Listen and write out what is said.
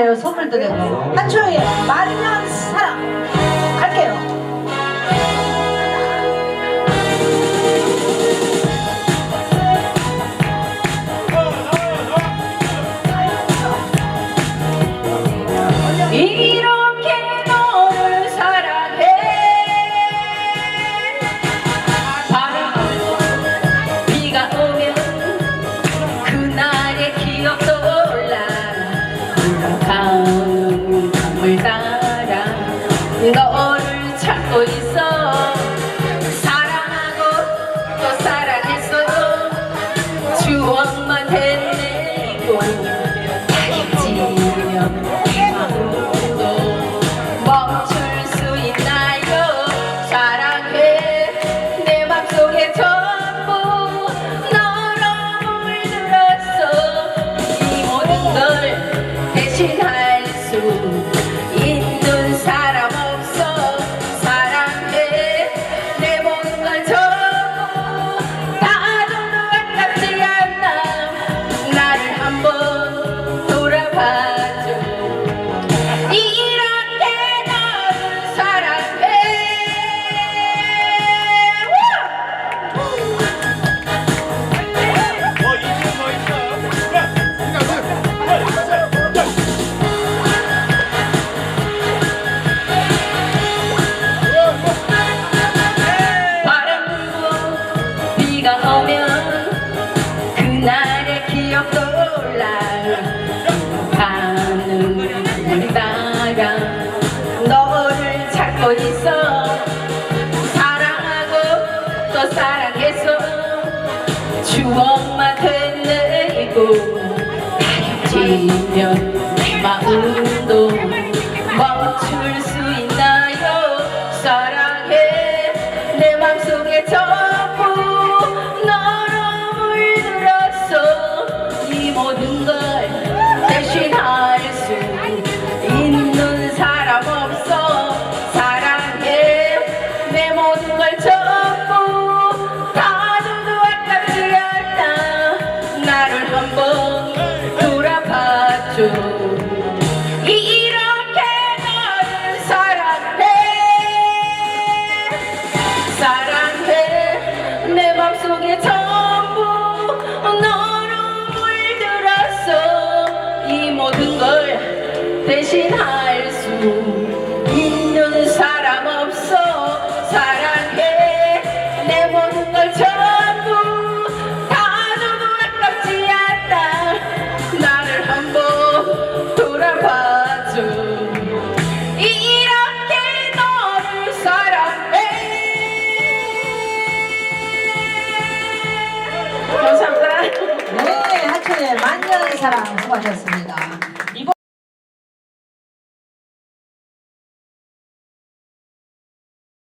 드려요 선물 드려요 한초의 만년 사랑. 그냥 너를 찾고 있어. 사랑하고 또 사랑해서 추억만큼 내 꿈 가려지면 마음도 멈출 수 있나요? 사랑해. 내 맘속에 저 내 맘속에 전부 너로 물들었어. 이 모든 걸 대신할 수 사랑 수고하셨습니다.